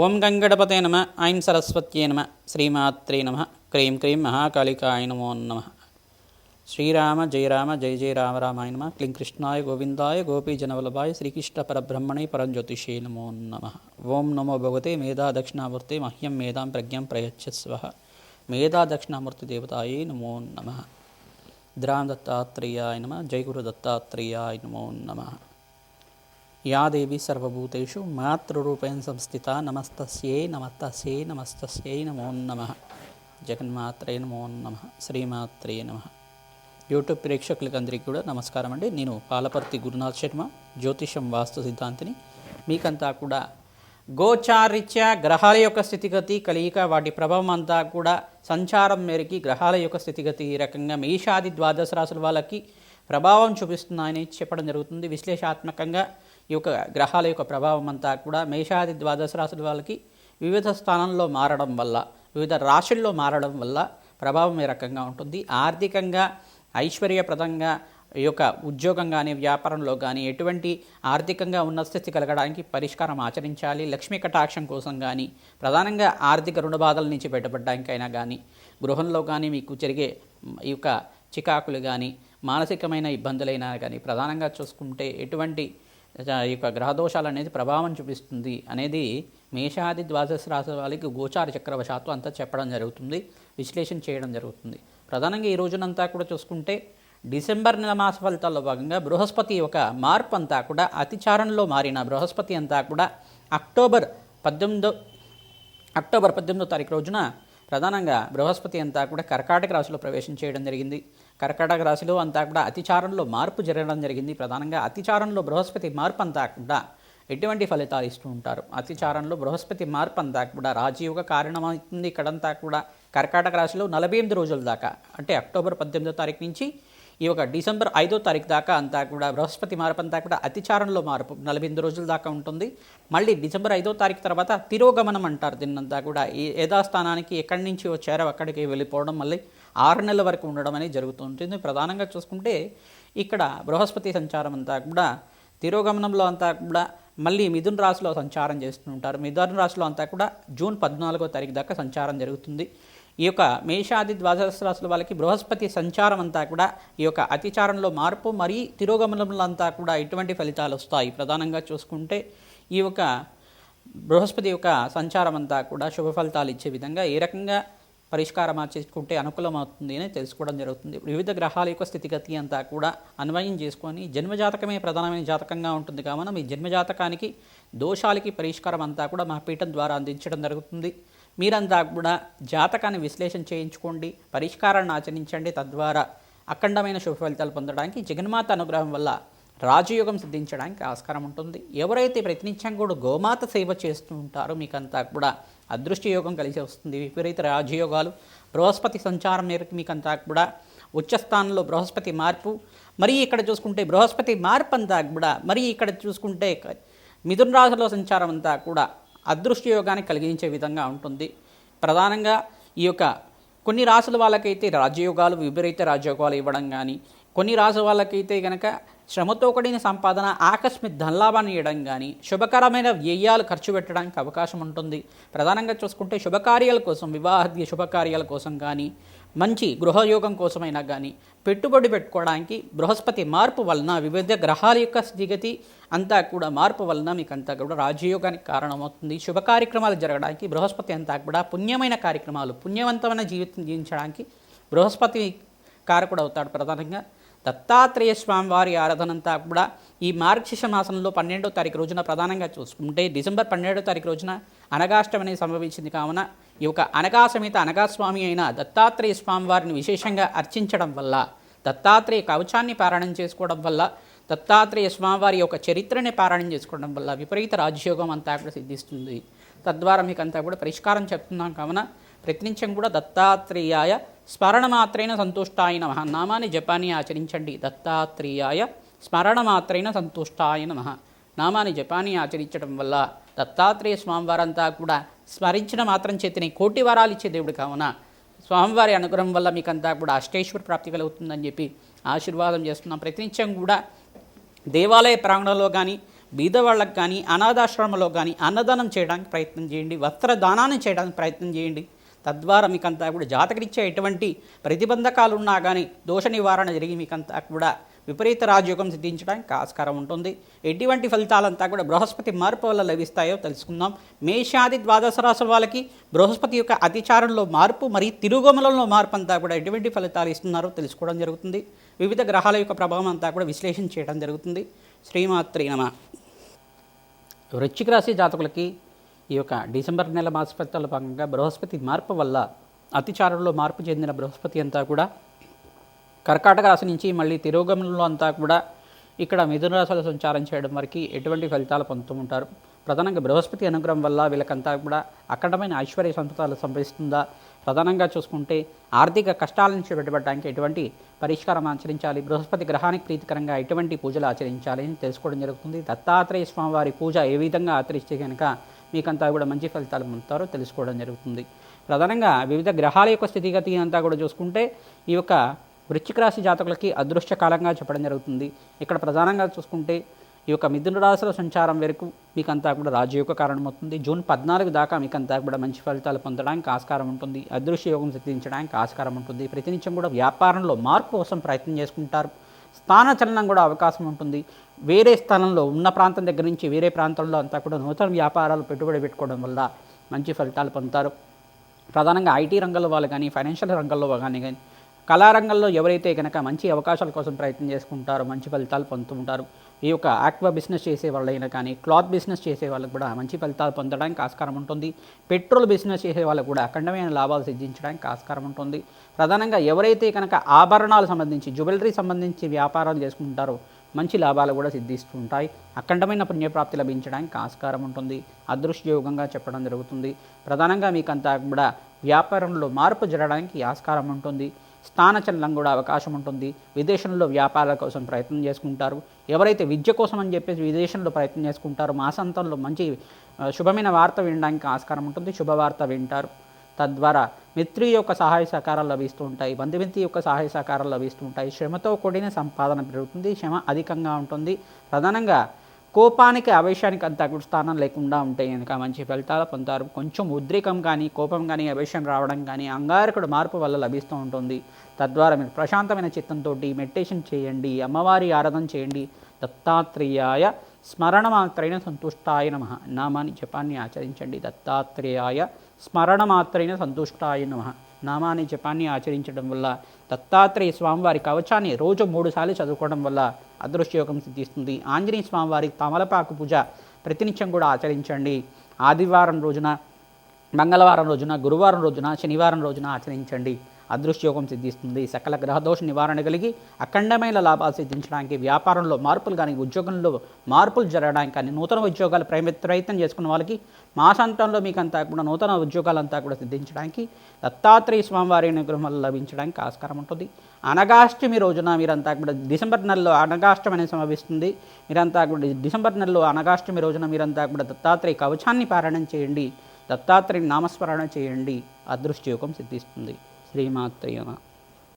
ఓం గంగడపతే నమ ఐం సరస్వత్యే నమ శ్రీమాత్రే నమ క్రీం క్రీం మహాకాళికాయ నమో నమ. శ్రీరామ జయ రామ జయ జయ రామ రామాయ నమ క్లీం కృష్ణాయ గోవిందాయ గోపీజనవల్లభాయ శ్రీకృష్ణ పరబ్రహ్మణే పరంజ్యోతిషే నమో నమ. ఓం నమో భగవతే మేధా దక్షిణామూర్తి మహ్యం మేధాం ప్రజ్ఞం ప్రయచ్చస్వ. మేధా దక్షిణామూర్తి దేవతాయే నమో నమ. ద్రాం దత్తాత్రేయాయ నమ జయ గురు దత్తాత్రేయాయ నమో నమ. యా దేవి సర్వభూతేషు మాతృరూపేణ సంస్థిత నమస్తస్యై నమస్తస్యై నమస్తస్యై నమో నమ. జగన్మాత్రే నమో నమ. శ్రీమాత్రే నమ. యూట్యూబ్ ప్రేక్షకులకి అందరికీ కూడా నమస్కారం అండి. నేను పాలపర్తి గురునాథ్ శర్మ జ్యోతిషం వాస్తు సిద్ధాంతిని. మీకంతా కూడా గోచారిత్య గ్రహాల యొక్క స్థితిగతి కలియిక వాటి ప్రభావం అంతా కూడా సంచారం మేరకి గ్రహాల యొక్క స్థితిగతి ఈ రకంగా మేషాది ద్వాదశ రాశుల వాళ్ళకి ప్రభావం చూపిస్తున్నాయని చెప్పడం జరుగుతుంది. విశ్లేషాత్మకంగా ఈ యొక్క గ్రహాల యొక్క ప్రభావం అంతా కూడా మేషాది ద్వాదశ రాశుల వాళ్ళకి వివిధ స్థానంలో మారడం వల్ల వివిధ రాశుల్లో మారడం వల్ల ప్రభావం ఏ రకంగా ఉంటుంది? ఆర్థికంగా ఐశ్వర్యప్రదంగా ఈ యొక్క ఉద్యోగం కానీ వ్యాపారంలో కానీ ఎటువంటి ఆర్థికంగా ఉన్నత స్థితి కలగడానికి పరిష్కారం ఆచరించాలి? లక్ష్మీ కటాక్షం కోసం కానీ ప్రధానంగా ఆర్థిక రుణ బాధల నుంచి బయటపడడానికైనా కానీ గృహంలో కానీ మీకు జరిగే ఈ యొక్క చికాకులు కానీ మానసికమైన ఇబ్బందులైనా కానీ ప్రధానంగా చూసుకుంటే ఎటువంటి ఈ యొక్క గ్రహదోషాలు అనేది ప్రభావం చూపిస్తుంది అనేది మేషాది ద్వాదశ రాశి వాళ్ళకి గోచార చక్రవశాత్తు అంతా చెప్పడం జరుగుతుంది విశ్లేషణ చేయడం జరుగుతుంది. ప్రధానంగా ఈ రోజునంతా కూడా చూసుకుంటే డిసెంబర్ నెల మాస ఫలితాల్లో భాగంగా బృహస్పతి యొక్క మార్పు అంతా కూడా అతిచారణలో మారిన బృహస్పతి అంతా కూడా అక్టోబర్ పద్దెనిమిదో అక్టోబర్ పద్దెనిమిదో తారీఖు రోజున ప్రధానంగా బృహస్పతి అంతా కూడా కర్కాటక రాశిలో ప్రవేశం చేయడం జరిగింది. కర్కాటక రాశిలో అంతా కూడా అతిచారంలో మార్పు జరగడం జరిగింది. ప్రధానంగా అతిచారంలో బృహస్పతి మార్పు అంతా కూడా ఎటువంటి ఫలితాలు ఇస్తూ ఉంటారు? అతిచారంలో బృహస్పతి మార్పు అంతా కూడా రాజయోగ కారణమవుతుంది. ఇక్కడంతా కూడా కర్కాటక రాశిలో నలభై ఎనిమిది రోజుల దాకా అంటే అక్టోబర్ పద్దెనిమిదో తారీఖు నుంచి ఈ ఒక డిసెంబర్ ఐదో తారీఖు దాకా అంతా కూడా బృహస్పతి మార్పు అంతా కూడా అతిచారంలో మార్పు నలభై ఎనిమిది రోజుల దాకా ఉంటుంది. మళ్ళీ డిసెంబర్ ఐదో తారీఖు తర్వాత తిరోగమనం అంటారు. దీన్నంతా కూడా ఈ యథాస్థానానికి ఎక్కడి నుంచి వచ్చారో అక్కడికి వెళ్ళిపోవడం మళ్ళీ ఆరు నెలల వరకు ఉండడం అనేది జరుగుతూ ఉంటుంది. ప్రధానంగా చూసుకుంటే ఇక్కడ బృహస్పతి సంచారం అంతా కూడా తిరోగమనంలో అంతా కూడా మళ్ళీ మిథున్ రాశిలో సంచారం చేస్తూ ఉంటారు. మిథున్ రాశిలో అంతా కూడా జూన్ పద్నాలుగో తారీఖు దాకా సంచారం జరుగుతుంది. ఈ యొక్క మేషాది ద్వాదశ రాశుల వాళ్ళకి బృహస్పతి సంచారం అంతా కూడా ఈ యొక్క అతిచారంలో మార్పు మరీ తిరోగమనంలో అంతా కూడా ఎటువంటి ఫలితాలు వస్తాయి. ప్రధానంగా చూసుకుంటే ఈ యొక్క బృహస్పతి యొక్క సంచారం అంతా కూడా శుభ ఫలితాలు ఇచ్చే విధంగా ఏ రకంగా పరిష్కారం చేసుకుంటే అనుకూలమవుతుంది అని తెలుసుకోవడం జరుగుతుంది. వివిధ గ్రహాల యొక్క స్థితిగతి అంతా కూడా అన్వయం చేసుకొని జన్మజాతకమే ప్రధానమైన జాతకంగా ఉంటుంది కావున మీ జన్మజాతకానికి దోషాలకి పరిష్కారం అంతా కూడా మా పీఠం ద్వారా అందించడం జరుగుతుంది. మీరంతా కూడా జాతకాన్ని విశ్లేషణ చేయించుకోండి పరిష్కారాన్ని ఆచరించండి. తద్వారా అఖండమైన శుభ ఫలితాలు పొందడానికి జగన్మాత అనుగ్రహం వల్ల రాజయోగం సిద్ధించడానికి ఆస్కారం ఉంటుంది. ఎవరైతే ప్రతినిత్యం కూడా గోమాత సేవ చేస్తూ ఉంటారో మీకంతా కూడా అదృష్ట యోగం కలిసి వస్తుంది. విపరీత రాజయోగాలు బృహస్పతి సంచారం మేరకు మీకంతా కూడా ఉచ్చస్థానంలో బృహస్పతి మార్పు మరి ఇక్కడ చూసుకుంటే బృహస్పతి మార్పు అంతా కూడా మరి ఇక్కడ చూసుకుంటే మిథున రాశిలో సంచారం అంతా కూడా అదృష్ట యోగాన్ని కలిగించే విధంగా ఉంటుంది. ప్రధానంగా ఈ యొక్క కొన్ని రాసుల వాళ్ళకైతే రాజయోగాలు విపరీత రాజయోగాలు ఇవ్వడం కానీ కొన్ని రాసుల వాళ్ళకైతే కనుక శ్రమతో కూడిన సంపాదన ఆకస్మిక ధనలాభాన్ని ఇవ్వడం కానీ శుభకరమైన వ్యయాలు ఖర్చు పెట్టడానికి అవకాశం ఉంటుంది. ప్రధానంగా చూసుకుంటే శుభకార్యాల కోసం వివాహాది శుభకార్యాల కోసం కానీ మంచి గృహయోగం కోసమైనా కానీ పెట్టుబడి పెట్టుకోవడానికి బృహస్పతి మార్పు వలన వివిధ గ్రహాల యొక్క స్థితిగతి అంతా కూడా మార్పు వలన మీకు అంతా కూడా రాజయోగానికి కారణమవుతుంది. శుభ కార్యక్రమాలు జరగడానికి బృహస్పతి అంతా కూడా పుణ్యమైన కార్యక్రమాలు పుణ్యవంతమైన జీవితం జీవించడానికి బృహస్పతి కారకుడు అవుతాడు ప్రధానంగా. దత్తాత్రేయ స్వామి వారి ఆరాధనంతా కూడా ఈ మార్గశిష మాసంలో పన్నెండో తారీఖు రోజున ప్రధానంగా చూసుకుంటే డిసెంబర్ పన్నెండో తారీఖు రోజున అనగాష్టమి సంభవించింది కావున ఈ యొక్క అనగా సమేత అనగాస్వామి అయిన దత్తాత్రేయ స్వామి వారిని విశేషంగా అర్చించడం వల్ల దత్తాత్రేయ కవచాన్ని పారాయణం చేసుకోవడం వల్ల దత్తాత్రేయ స్వామివారి యొక్క చరిత్రని పారాయణం చేసుకోవడం వల్ల విపరీత రాజయోగం అంతా కూడా సిద్ధిస్తుంది. తద్వారా మీకు అంతా కూడా పరిష్కారం చెప్తున్నాం కావున ప్రతినిత్యం కూడా దత్తాత్రేయాయ స్మరణమాత్రేణ సంతుష్టాయ నమ. నామాన్ని జపాన్ని ఆచరించండి. దత్తాత్రేయాయ స్మరణమాత్రేణ సంతుష్టాయ నమ. నామాన్ని జపాన్ని ఆచరించడం వల్ల దత్తాత్రేయ స్వామివారంతా కూడా స్మరించిన మాత్రం చేతిని కోటి వరాలు ఇచ్చే దేవుడు కావున స్వామివారి అనుగ్రహం వల్ల మీకంతా కూడా అష్టేశ్వర ప్రాప్తి కలుగుతుందని చెప్పి ఆశీర్వాదం చేస్తున్నాం. ప్రతినిత్యం కూడా దేవాలయ ప్రాంగణంలో కానీ బీదవాళ్ళకు కానీ అనాథాశ్రమంలో కానీ అన్నదానం చేయడానికి ప్రయత్నం చేయండి. వస్త్రదానాన్ని చేయడానికి ప్రయత్నం చేయండి. తద్వారా మీకంతా కూడా జాతకరిచ్చే ఎటువంటి ప్రతిబంధకాలు ఉన్నా కానీ దోష నివారణ జరిగి మీకంతా కూడా విపరీత రాజయోగం సిద్ధించడానికి ఆస్కారం ఉంటుంది. ఎటువంటి ఫలితాలంతా కూడా బృహస్పతి మార్పు వల్ల లభిస్తాయో తెలుసుకుందాం. మేషాది ద్వాదశ రాసుల వాళ్ళకి బృహస్పతి యొక్క అతిచారంలో మార్పు మరియు తిరుగుమలంలో మార్పు అంతా కూడా ఎటువంటి ఫలితాలు ఇస్తున్నారో తెలుసుకోవడం జరుగుతుంది. వివిధ గ్రహాల యొక్క ప్రభావం అంతా కూడా విశ్లేషణ చేయడం జరుగుతుంది. శ్రీమాత్రి నమ. వృశ్చిక రాశి జాతకులకి ఈ యొక్క డిసెంబర్ నెల మాస ఫలితాల భాగంగా బృహస్పతి మార్పు వల్ల అతిచారంలో మార్పు చెందిన బృహస్పతి అంతా కూడా కర్కాటక రాశి నుంచి మళ్ళీ తిరోగమనంలో అంతా కూడా ఇక్కడ మిథున రాశిలో సంచారం చేయడం వరకు ఎటువంటి ఫలితాలు పొందుతూ ఉంటారు? ప్రధానంగా బృహస్పతి అనుగ్రహం వల్ల వీళ్ళకంతా కూడా అఖండమైన ఐశ్వర్య సంపదాలు సంభవిస్తుందా? ప్రధానంగా చూసుకుంటే ఆర్థిక కష్టాల నుంచి బయటపడడానికి ఎటువంటి పరిష్కారం ఆచరించాలి? బృహస్పతి గ్రహానికి ప్రీతికరంగా ఎటువంటి పూజలు ఆచరించాలి అని తెలుసుకోవడం జరుగుతుంది. దత్తాత్రేయ స్వామివారి పూజ ఏ విధంగా ఆచరిస్తే కనుక మీకంతా కూడా మంచి ఫలితాలు పొందుతారో తెలుసుకోవడం జరుగుతుంది. ప్రధానంగా వివిధ గ్రహాల యొక్క స్థితిగతి అంతా కూడా చూసుకుంటే ఈ యొక్క వృశ్చిక రాశి జాతకులకి అదృష్టకాలంగా చెప్పడం జరుగుతుంది. ఇక్కడ ప్రధానంగా చూసుకుంటే ఈ యొక్క మిథున రాశుల సంచారం వరకు మీకంతా కూడా రాజయోగ కారణమవుతుంది జూన్ పద్నాలుగు దాకా మీకంతా కూడా మంచి ఫలితాలు పొందడానికి ఆస్కారం ఉంటుంది. అదృశ్య యోగం సిద్ధించడానికి ఆస్కారం ఉంటుంది. ప్రతినిత్యం కూడా వ్యాపారంలో మార్పు కోసం ప్రయత్నం చేసుకుంటారు. స్థానచలనం కూడా అవకాశం ఉంటుంది. వేరే స్థానంలో ఉన్న ప్రాంతం దగ్గర నుంచి వేరే ప్రాంతంలో అంతా కూడా నూతన వ్యాపారాలు పెట్టుబడి పెట్టుకోవడం వల్ల మంచి ఫలితాలు పొందుతారు. ప్రధానంగా ఐటీ రంగంలో వాళ్ళు కానీ ఫైనాన్షియల్ రంగంలో కానీ కానీ కళారంగంలో ఎవరైతే కనుక మంచి అవకాశాల కోసం ప్రయత్నం చేసుకుంటారో మంచి ఫలితాలు పొందుతుంటారు ఈ యొక్క ఆక్వా బిజినెస్ చేసే వాళ్ళైనా కానీ క్లాత్ బిజినెస్ చేసే వాళ్ళకు కూడా మంచి ఫలితాలు పొందడానికి ఆస్కారం ఉంటుంది. పెట్రోల్ బిజినెస్ చేసే వాళ్ళకు కూడా అఖండమైన లాభాలు సిద్ధించడానికి ఆస్కారం ఉంటుంది. ప్రధానంగా ఎవరైతే కనుక ఆభరణాలు సంబంధించి జ్యువెలరీ సంబంధించి వ్యాపారాలు చేసుకుంటారో మంచి లాభాలు కూడా సిద్ధిస్తూ ఉంటాయి. అఖండమైన పుణ్యప్రాప్తి లభించడానికి ఆస్కారం ఉంటుంది. అదృష్టయోగంగా చెప్పడం జరుగుతుంది. ప్రధానంగా మీకంతా కూడా వ్యాపారంలో మార్పు జరగడానికి ఆస్కారం ఉంటుంది. స్థానచలనం కూడా అవకాశం ఉంటుంది. విదేశంలో వ్యాపారాల కోసం ప్రయత్నం చేసుకుంటారు. ఎవరైతే విద్య కోసం అని చెప్పేసి విదేశంలో ప్రయత్నం చేసుకుంటారో మాసాంతంలో మంచి శుభమైన వార్త వినడానికి ఆస్కారం ఉంటుంది. శుభవార్త వింటారు. తద్వారా మిత్రి యొక్క సహాయ సహకారాలు లభిస్తూ ఉంటాయి. బంధుమిత్రి యొక్క సహాయ సహకారాలు లభిస్తూ ఉంటాయి. శ్రమతో కూడిన సంపాదన పెరుగుతుంది. శ్రమ అధికంగా ఉంటుంది. ప్రధానంగా కోపానికి ఆవేశానికి అంత కూడా స్థానం లేకుండా ఉంటే కనుక మంచి ఫలితాలు పొందుతారు. కొంచెం ఉద్రేకం కానీ కోపం కానీ ఆవేశం రావడం కానీ అంగారకుడు మార్పు వల్ల లభిస్తూ ఉంటుంది. తద్వారా మీరు ప్రశాంతమైన చిత్తంతో మెడిటేషన్ చేయండి అమ్మవారి ఆరాధన చేయండి. దత్తాత్రేయాయ స్మరణ మాత్రైన సంతుష్టాయ నమ. నామాన్ని జపాన్ని ఆచరించండి. దత్తాత్రేయాయ స్మరణ మాత్రైన సంతుష్టాయ నమ. నామాన్ని జపాన్ని ఆచరించడం వల్ల దత్తాత్రేయ స్వామివారి కవచాన్ని రోజు మూడుసార్లు చదువుకోవడం వల్ల అదృష్టయోగం సిద్ధిస్తుంది. ఆంజనేయ స్వామివారి తమలపాకు పూజ ప్రతినిత్యం కూడా ఆచరించండి. ఆదివారం రోజున మంగళవారం రోజున గురువారం రోజున శనివారం రోజున ఆచరించండి. అదృష్టయోగం సిద్ధిస్తుంది. సకల గ్రహదోష నివారణ కలిగి అఖండమైన లాభాలు సిద్ధించడానికి వ్యాపారంలో మార్పులు కానీ ఉద్యోగంలో మార్పులు జరగడానికి కానీ నూతన ఉద్యోగాలు ప్రయత్నం చేసుకున్న వాళ్ళకి మాసాంతంలో మీకు అంతా కూడా నూతన ఉద్యోగాలంతా కూడా సిద్ధించడానికి దత్తాత్రేయ స్వామివారి అనుగ్రహం వల్ల లభించడానికి ఆస్కారం ఉంటుంది. అనగాష్టమి రోజున మీరంతా కూడా డిసెంబర్ నెలలో అనగాష్టమి అనేది సంభవిస్తుంది. మీరంతా కూడా డిసెంబర్ నెలలో అనగాష్టమి రోజున మీరంతా కూడా దత్తాత్రేయ కవచాన్ని పారాయణం చేయండి. దత్తాత్రేయ నామస్మరణ చేయండి. అదృష్టయోగం సిద్ధిస్తుంది. శ్రీమాత్రేయ